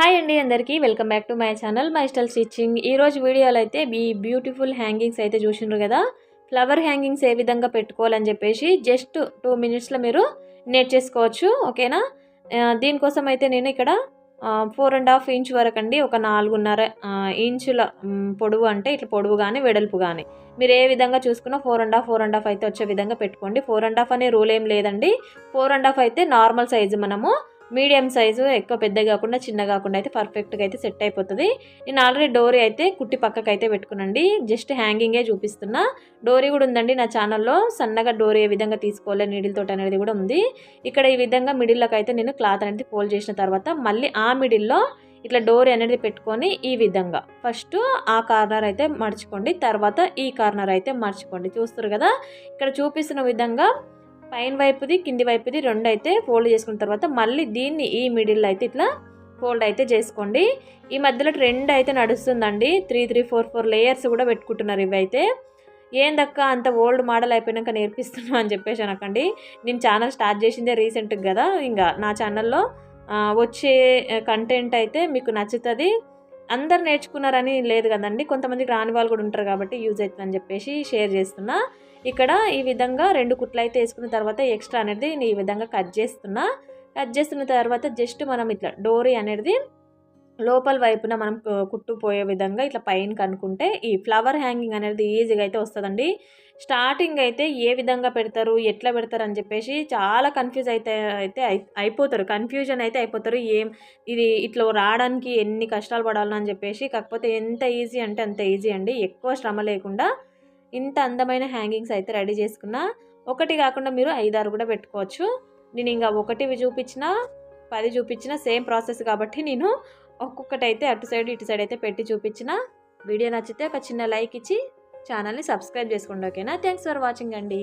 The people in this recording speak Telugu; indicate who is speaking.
Speaker 1: హాయ్ అండి అందరికీ welcome back to my channel my style stitching. ఈరోజు వీడియోలో అయితే ఈ బ్యూటిఫుల్ హ్యాంగింగ్స్ అయితే చూసిండ్రు కదా? ఫ్లవర్ హ్యాంగింగ్స్ ఏ విధంగా పెట్టుకోవాలని చెప్పేసి జస్ట్ టూ మినిట్స్లో మీరు నేర్చేసుకోవచ్చు ఓకేనా? దీనికోసం అయితే నేను ఇక్కడ ఫోర్ అండ్ హాఫ్ ఇంచ్ వరకు అండి ఒక నాలుగున్నర ఇంచుల పొడవు అంటే ఇట్లా పొడవు కానీ వెడల్పు కానీ మీరు ఏ విధంగా చూసుకున్నా four and half four and half అయితే వచ్చే విధంగా పెట్టుకోండి. ఫోర్ అండ్ హాఫ్ అనే రూల్ ఏం లేదండి. ఫోర్ అండ్ హాఫ్ అయితే నార్మల్ సైజు మనము మీడియం సైజు ఎక్కువ పెద్ద కాకుండా చిన్న కాకుండా అయితే పర్ఫెక్ట్గా అయితే సెట్ అయిపోతుంది. నేను ఆల్రెడీ డోరీ అయితే కుట్టి పక్కకు అయితే పెట్టుకునండి జస్ట్ హ్యాంగింగే చూపిస్తున్నా. డోరీ కూడా ఉందండి నా ఛానల్లో సన్నగా డోరీ ఏ విధంగా తీసుకోవాలి నీడిల్ అనేది కూడా ఉంది. ఇక్కడ ఈ విధంగా మిడిల్లోకి అయితే నేను క్లాత్ అనేది ఫోల్డ్ చేసిన తర్వాత మళ్ళీ ఆ మిడిల్లో ఇట్లా డోరీ అనేది పెట్టుకొని ఈ విధంగా. ఫస్ట్ ఆ కార్నర్ అయితే మర్చుకోండి. తర్వాత ఈ కార్నర్ అయితే మర్చుకోండి. చూస్తారు కదా? ఇక్కడ చూపిస్తున్న విధంగా పైన వైపుది కింది వైపుది రెండు అయితే ఫోల్డ్ చేసుకున్న తర్వాత మళ్ళీ దీన్ని ఈ మిడిల్ అయితే ఇట్లా ఫోల్డ్ అయితే చేసుకోండి. ఈ మధ్యలో ట్రెండ్ అయితే నడుస్తుందండి. Three three four four layers కూడా పెట్టుకుంటున్నారు ఇవి అయితే ఏందక్క అంత ఓల్డ్ మోడల్ అయిపోయినాక నేర్పిస్తున్నా అని చెప్పేసి అనకండి. నేను ఛానల్ స్టార్ట్ చేసిందే రీసెంట్గా కదా. ఇంకా నా ఛానల్లో వచ్చే కంటెంట్ అయితే మీకు నచ్చుతుంది. అందరు నేర్చుకున్నారని లేదు కదండి. కొంతమందికి రాని వాళ్ళు కూడా ఉంటారు కాబట్టి యూజ్ అవుతుందని చెప్పేసి షేర్ చేస్తున్నా. ఇక్కడ ఈ విధంగా రెండు కుట్లు అయితే వేసుకున్న తర్వాత ఎక్స్ట్రా అనేది నేను ఈ విధంగా కట్ చేస్తున్నా. కట్ చేస్తున్న తర్వాత జస్ట్ మనం ఇట్లా డోరీ అనేది లోపల వైపున మనం కుట్టుపోయే విధంగా ఇట్లా పైన కనుక్కుంటే ఈ ఫ్లవర్ హ్యాంగింగ్ అనేది ఈజీగా అయితే వస్తుందండి. స్టార్టింగ్ అయితే ఏ విధంగా పెడతారు ఎట్లా పెడతారు అని చెప్పేసి చాలా కన్ఫ్యూజ్ అయితే అయితే అయిపోతారు. కన్ఫ్యూజన్ అయితే అయిపోతారు. ఏం ఇది ఇట్లా రావడానికి ఎన్ని కష్టాలు పడాలని చెప్పేసి కాకపోతే ఎంత ఈజీ అంటే అంత ఈజీ అండి. ఎక్కువ శ్రమ లేకుండా ఇంత అందమైన హ్యాంగింగ్స్ అయితే రెడీ చేసుకున్నా ఒకటి కాకుండా మీరు ఐదారు కూడా పెట్టుకోవచ్చు. నేను ఇంకా ఒకటివి చూపించిన పది చూపించిన సేమ్ ప్రాసెస్ కాబట్టి నేను ఒక్కొక్కటి అయితే అటు సైడ్ ఇటు సైడ్ అయితే పెట్టి చూపించిన వీడియో నచ్చితే ఒక చిన్న లైక్ ఇచ్చి ఛానల్ని సబ్స్క్రైబ్ చేసుకోండి ఓకేనా? థ్యాంక్స్ ఫర్ వాచింగ్ అండి.